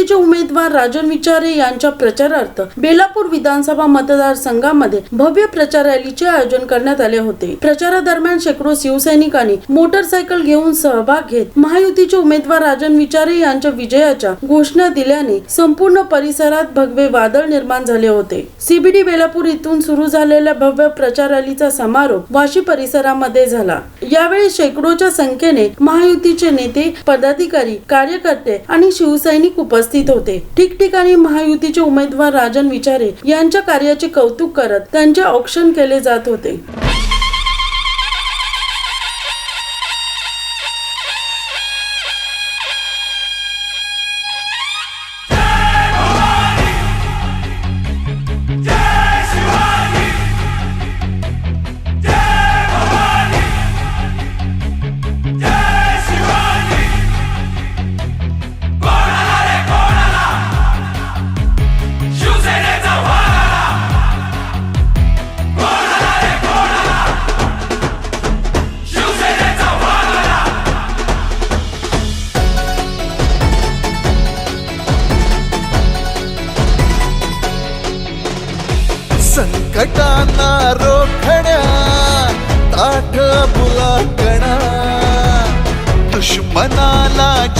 महायुतीचे उमेदवार राजन विचारे यांच्या प्रचारार्थ बेलापूर विधानसभा मतदारसंघामध्ये भव्य प्रचार रॅलीचे आयोजन करण्यात आले होते. प्रचारादरम्यान शेकडो शिवसैनिकांनी मोटरसायकल घेऊन सहभाग घेत महायुतीचे उमेदवार राजन विचारे यांच्या विजयाच्या घोषणा दिल्याने संपूर्ण परिसरात भगवे वादळ निर्माण झाले होते. सीबीडी बेलापूर इथून सुरू झालेल्या भव्य प्रचार रॅलीचा समारोप वाशी परिसरामध्ये झाला. यावेळी शेकडोच्या संख्येने महायुतीचे नेते पदाधिकारी कार्यकर्ते आणि शिवसैनिक उपस्थित होते. ठिकठिकाणी महायुतीचे उमेदवार राजन विचारे यांच्या कार्याचे कौतुक करत त्यांचे औक्षण केले जात होते.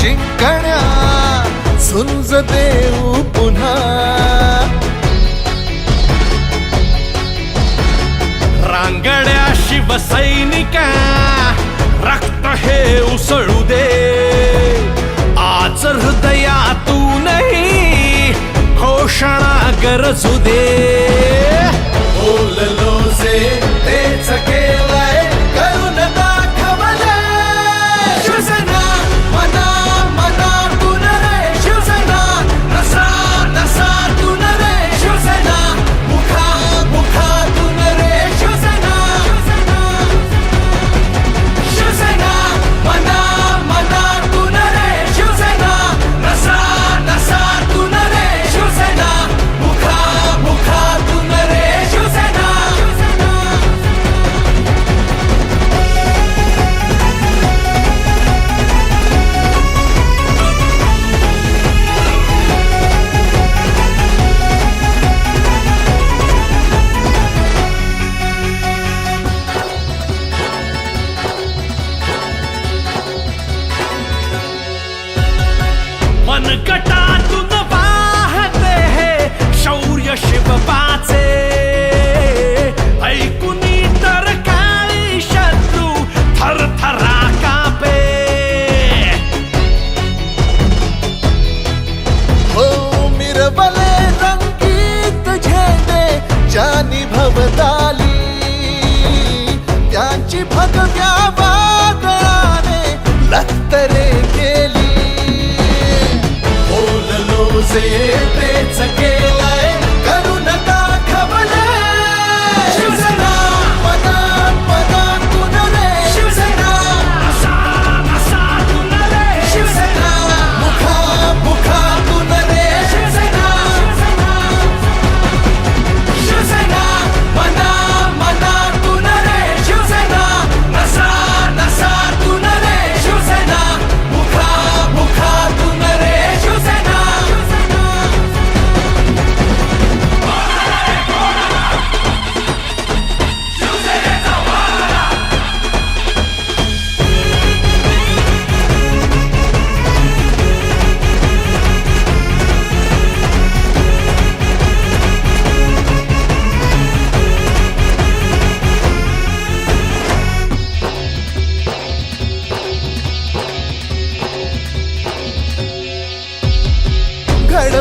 जिंकण्या झुंज देऊ पुन्हा. रांगड्या शिवसैनिका रक्त हे उसळू दे. आज हृदयातूनही घोषणा गरजू दे. शिवबाचे ऐकुनी तर काळी शत्रू थरथरा कापे. हो मिरवले रंगीत झेंडे जानी भवताली. त्यांची भगव्या वादळाने लखतरे केली. बोललो जे तेच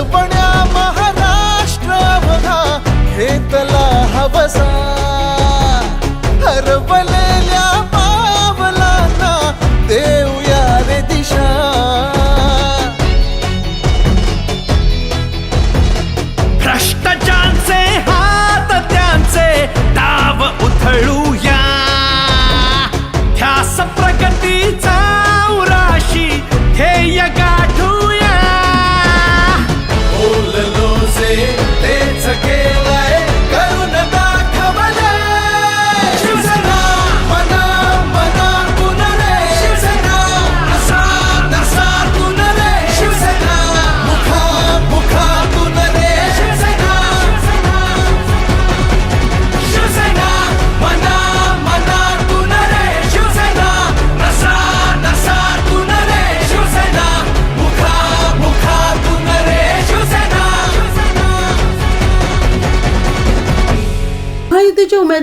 बण्या महाराष्ट्र बघा घेतला हवसा. हरवलेल्या पावलांना देऊया रे दिशा. भ्रष्टाचारचे हात त्यांचे डाव उथळू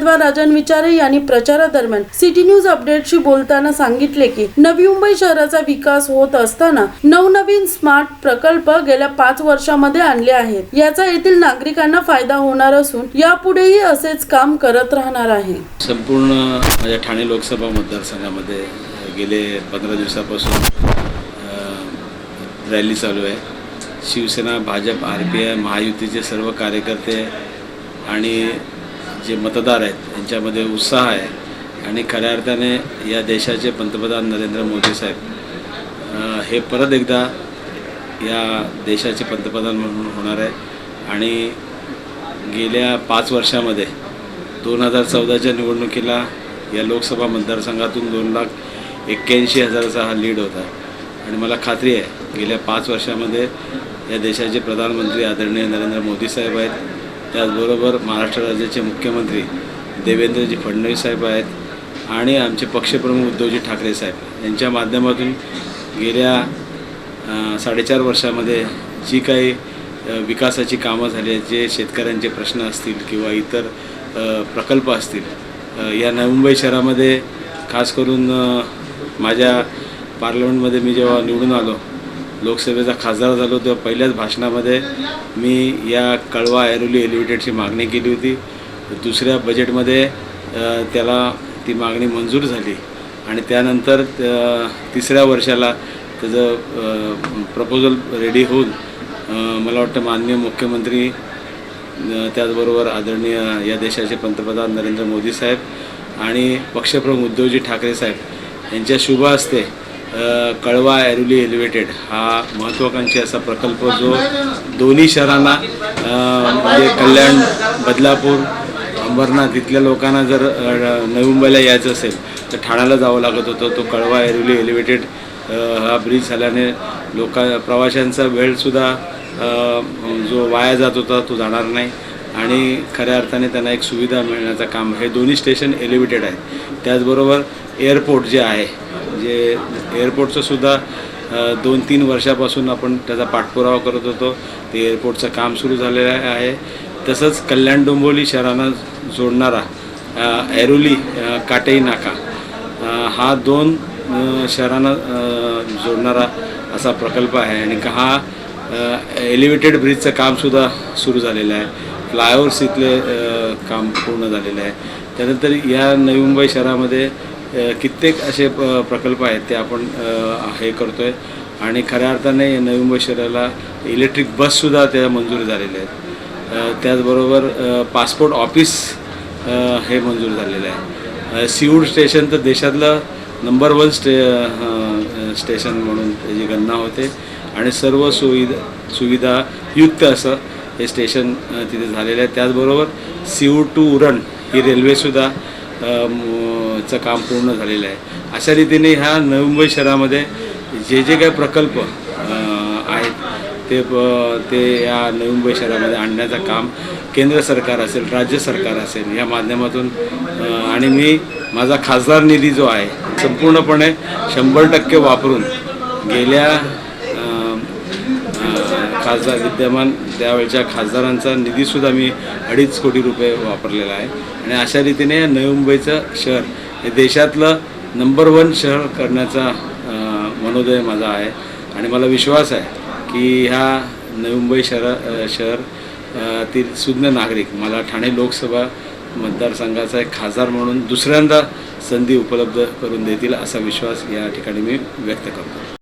उमेदवार राजन विचारे यांनी प्रचारादरम्यान सिटी न्यूज अपडेटशी बोलताना सांगितले की नवी मुंबई शहराचा विकास होत असताना नवनवीन स्मार्ट प्रकल्प गेल्या पाच वर्षामध्ये आणले आहेत. याचा येथील नागरिकांना फायदा होणार असून यापुढेही असेच काम करत राहणार आहे. संपूर्ण माझ्या ठाणे लोकसभा मतदारसंघामध्ये गेले पंधरा दिवसापासून रॅली चालू आहे. Shivsena Bhajap R P I महायुतीचे सर्व कार्यकर्ते आणि जे मतदार आहेत यांच्यामध्ये उत्साह आहे. आणि खऱ्या अर्थाने या देशाचे पंतप्रधान नरेंद्र मोदी साहेब हे परत एकदा या देशाचे पंतप्रधान म्हणून होणार आहे आणि गेल्या पाच वर्षामध्ये दोन हजार चौदाच्या निवडणुकीला या लोकसभा मतदारसंघातून दोन लाख एक्क्याऐंशी हजाराचा हा लीड होता. आणि मला खात्री आहे गेल्या पाच वर्षामध्ये या देशाचे प्रधानमंत्री आदरणीय नरेंद्र मोदी साहेब आहेत. त्याचबरोबर महाराष्ट्र राज्याचे मुख्यमंत्री देवेंद्रजी फडणवीस साहेब आहेत आणि आमचे पक्षप्रमुख उद्धवजी ठाकरे साहेब. यांच्या माध्यमातून गेल्या साडेचार वर्षामध्ये जी काही विकासाची कामं झाली आहेत जे शेतकऱ्यांचे प्रश्न असतील किंवा इतर प्रकल्प असतील या नवी मुंबई शहरामध्ये खास करून माझ्या पार्लमेंटमध्ये मी जेव्हा निवडून आलो लोकसभेचा खासदार झालो तेव्हा पहिल्याच भाषणामध्ये मी या कळवा ऐरोली एलिव्हेटेडची मागणी केली होती. दुसऱ्या बजेटमध्ये त्याला ती मागणी मंजूर झाली. आणि त्यानंतर तिसऱ्या वर्षाला त्याचं प्रपोजल रेडी होऊन मला वाटतं माननीय मुख्यमंत्री त्याचबरोबर आदरणीय या देशाचे पंतप्रधान नरेंद्र मोदी साहेब आणि पक्षप्रमुख उद्धवजी ठाकरे साहेब यांच्या शुभ हस्ते कळवा ऐरोली एलिव्हेटेड हा महत्त्वाकांक्षी असा प्रकल्प जो दोन्ही शहरांना म्हणजे कल्याण बदलापूर अंबरनाथ इथल्या लोकांना जर नवी मुंबईला यायचं असेल तर ठाण्याला जावं लागत होतं. तो कळवा एरोली एलिव्हेटेड हा ब्रिज झाल्याने लोका प्रवाशांचा वेळसुद्धा जो वाया जात होता तो जाणार नाही. आणि खऱ्या अर्थाने त्यांना एक सुविधा मिळण्याचं काम. हे दोन्ही स्टेशन एलिव्हेटेड आहे त्याचबरोबर एअरपोर्ट जे आहे जे एअरपोर्टचं सुद्धा दोन तीन वर्षापासून आपण त्याचा पाठपुरावा करत होतो. ते एअरपोर्टचं काम सुरू झालेलं आहे. तसंच कल्याण डोंबिवली शहरांना जोडणारा ऐरोली काटेई नाका हा दोन शहरांना जोडणारा असा प्रकल्प आहे. आणि हा एलिव्हेटेड ब्रिजचं कामसुद्धा सुरू झालेलं आहे. फ्लायओव्हर्स इथले काम पूर्ण झालेलं आहे. त्यानंतर या नवी मुंबई शहरामध्ये कित्येक असे प- प्रकल्प आहेत ते आपण हे करतो आहे आणि खऱ्या अर्थाने नवी मुंबई शहराला इलेक्ट्रिक बससुद्धा त्या मंजूर झालेल्या आहेत. त्याचबरोबर पासपोर्ट ऑफिस हे मंजूर झालेलं आहे. अ, स्टेशन तर देशातलं नंबर वन स्टे स्टेशन म्हणून त्याची गणना होते. आणि सर्व सुविधा सुविधा युक्त असं हे स्टेशन तिथे झालेलं आहे. त्याचबरोबर सीऊड टू उरण ही रेल्वेसुद्धा चं काम पूर्ण झालेलं आहे. अशा रीतीने ह्या नवी मुंबई शहरामध्ये जे जे काही प्रकल्प आहेत ते प- ते या नवी मुंबई शहरामध्ये आणण्याचं काम केंद्र सरकार असेल राज्य सरकार असेल या माध्यमातून आणि मी माझा खासदार निधी जो आहे संपूर्णपणे शंभर टक्के वापरून गेल्या खासदार विद्यमान त्यावेळच्या खासदारांचा निधीसुद्धा मी अडीच कोटी रुपये वापरलेला आहे. आणि अशा रीतीने नवी मुंबईचं शहर हे देशातलं नंबर वन शहर करण्याचा मनोदय माझा आहे. आणि मला विश्वास आहे की ह्या नवी मुंबई शहर शहर तील सुज्ञ नागरिक मला ठाणे लोकसभा मतदारसंघाचा एक खासदार म्हणून दुसऱ्यांदा संधी उपलब्ध करून देतील असा विश्वास या ठिकाणी मी व्यक्त करतो.